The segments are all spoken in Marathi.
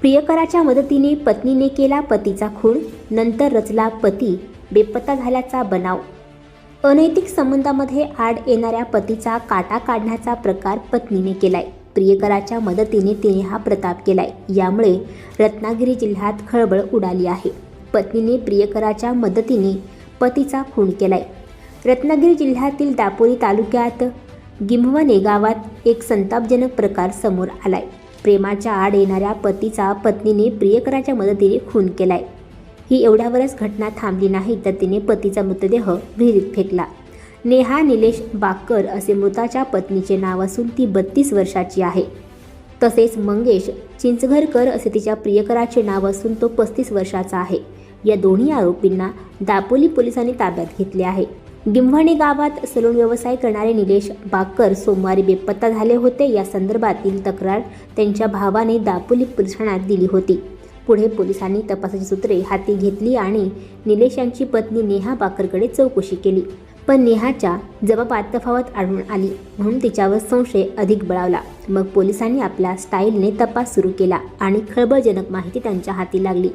प्रियकराच्या मदतीने पत्नीने केला पतीचा खून नंतर रचला पती बेपत्ता झाल्याचा बनाव. अनैतिक संबंधामध्ये आड येणाऱ्या पतीचा काटा काढण्याचा प्रकार पत्नीने केलाय. प्रियकराच्या मदतीने तिने हा प्रताप केलाय. यामुळे रत्नागिरी जिल्ह्यात खळबळ उडाली आहे. पत्नीने प्रियकराच्या मदतीने पतीचा खून केलाय. रत्नागिरी जिल्ह्यातील दापोली तालुक्यात गिंभवणे गावात एक संतापजनक प्रकार समोर आलाय. प्रेमाच्या आड येणाऱ्या पतीचा पत्नीने प्रियकराच्या मदतीने खून केलाय. ही एवढ्यावरच घटना थांबली नाही तर तिने पतीचा मृतदेह विहिरीत फेकला. नेहा निलेश बाकर असे मृताच्या पत्नीचे नाव असून ती बत्तीस वर्षाची आहे. तसेच मंगेश चिंचघरकर असे तिच्या प्रियकराचे नाव असून तो पस्तीस वर्षाचा आहे. या दोन्ही आरोपींना दापोली पोलिसांनी ताब्यात घेतले आहे. गिंभणी गावात सलून व्यवसाय करणारे निलेश बाकर सोमवारी बेपत्ता झाले होते. या संदर्भातील तक्रार त्यांच्या भावाने दापोली पोलीस ठाण्यात दिली होती. पुढे पोलिसांनी तपासाची सूत्रे हाती घेतली आणि निलेश यांची पत्नी नेहा बाकरकडे चौकशी केली. पण नेहाच्या जबाबात तफावत आढळून आली. म्हणून तिच्यावर संशय अधिक बळावला. मग पोलिसांनी आपल्या स्टाईलने तपास सुरू केला आणि खळबळजनक माहिती त्यांच्या हाती लागली.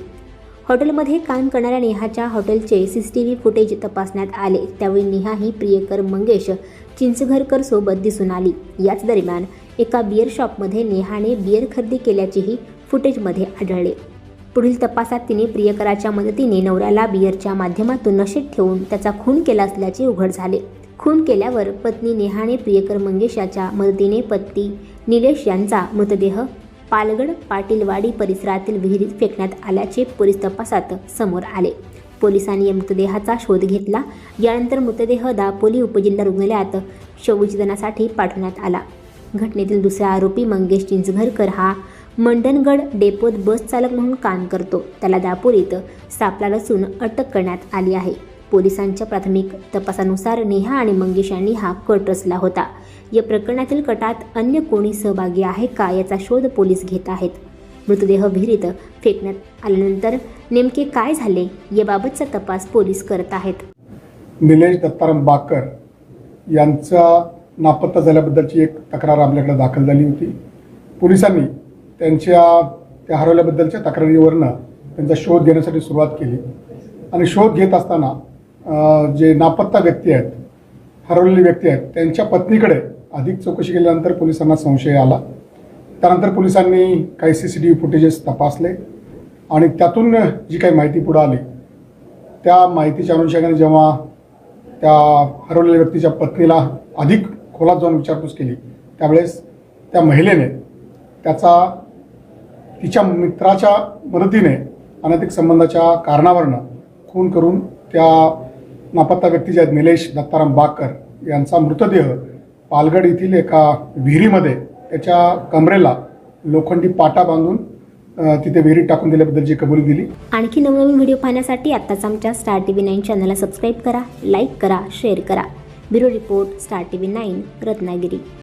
हॉटेलमध्ये काम करणाऱ्या नेहाच्या हॉटेलचे C C T V footage तपासण्यात आले. त्यावेळी नेहा ही प्रियकर मंगेश चिंचघरकर सोबत दिसून आली. याच दरम्यान एका बिअर शॉपमध्ये नेहाने बिअर खरेदी केल्याचेही फुटेजमध्ये आढळले. पुढील तपासात तिने प्रियकराच्या मदतीने नवऱ्याला बिअरच्या माध्यमातून नशेत ठेवून त्याचा खून केला असल्याचे उघड झाले. खून केल्यावर पत्नी नेहाने प्रियकर मंगेश याच्या मदतीने पती निलेश यांचा मृतदेह पालगड पाटीलवाडी परिसरातील विहिरीत फेकण्यात आल्याचे पोलीस तपासात समोर आले. पोलिसांनी या मृतदेहाचा शोध घेतला. यानंतर मृतदेह दापोली उपजिल्हा रुग्णालयात शवविच्छेदनासाठी पाठवण्यात आला. घटनेतील दुसरा आरोपी मंगेश चिंचघरकर हा मंडणगड डेपोत बस चालक म्हणून काम करतो. त्याला दापोलीत सापळा रचून अटक करण्यात आली आहे. पोलिसांच्या प्राथमिक तपासानुसार नेहा आणि मंगेश यांनी हा कट रचला होता. या प्रकरणातील कटात अन्य कोणी सहभागी आहे का याचा शोध पोलीस घेत आहेत. मृतदेह विहिरीत फेकण्यात आल्यानंतर नेमके काय झाले याबाबतचा तपास पोलीस करत आहेत. निलेश दत्ताराम बाकर यांचा नापत्ता झाल्याबद्दलची एक तक्रार आपल्याकडे दाखल झाली होती. पोलिसांनी त्यांच्या त्या हरवल्याबद्दलच्या तक्रारीवरनं त्यांचा शोध घेण्यासाठी सुरुवात केली. आणि शोध घेत असताना जे नापत्ता व्यक्ती आहेत हरवलेली व्यक्ती आहेत त्यांच्या पत्नीकडे अधिक चौकशी केल्यानंतर पोलिसांना संशय आला. त्यानंतर पोलिसांनी काही C C T V footages तपासले आणि त्यातून जी काही माहिती पुढं आली त्या माहितीच्या अनुषंगाने जेव्हा त्या हरवलेल्या व्यक्तीच्या पत्नीला अधिक खोलात जाऊन विचारपूस केली त्यावेळेस त्या महिलेने त्याचा तिच्या मित्राच्या मदतीने अनैतिक संबंधाच्या कारणावरनं खून करून त्या नापत्ता व्यक्ती जे आहेत निलेश दत्ताराम बाकर यांचा मृतदेह पालगड येथील एका विहिरीमध्ये त्याच्या कमरेला लोखंडी पाटा बांधून तिथे विहिरीत टाकून दिल्याबद्दलची कबुली दिली. आणखी नवनवीन व्हिडिओ पाहण्यासाठी आत्ताच आमच्या स्टार टी व्ही नाईन चॅनलला सबस्क्राईब करा लाईक करा शेअर करा. Bureau report star T V nine Ratnagiri.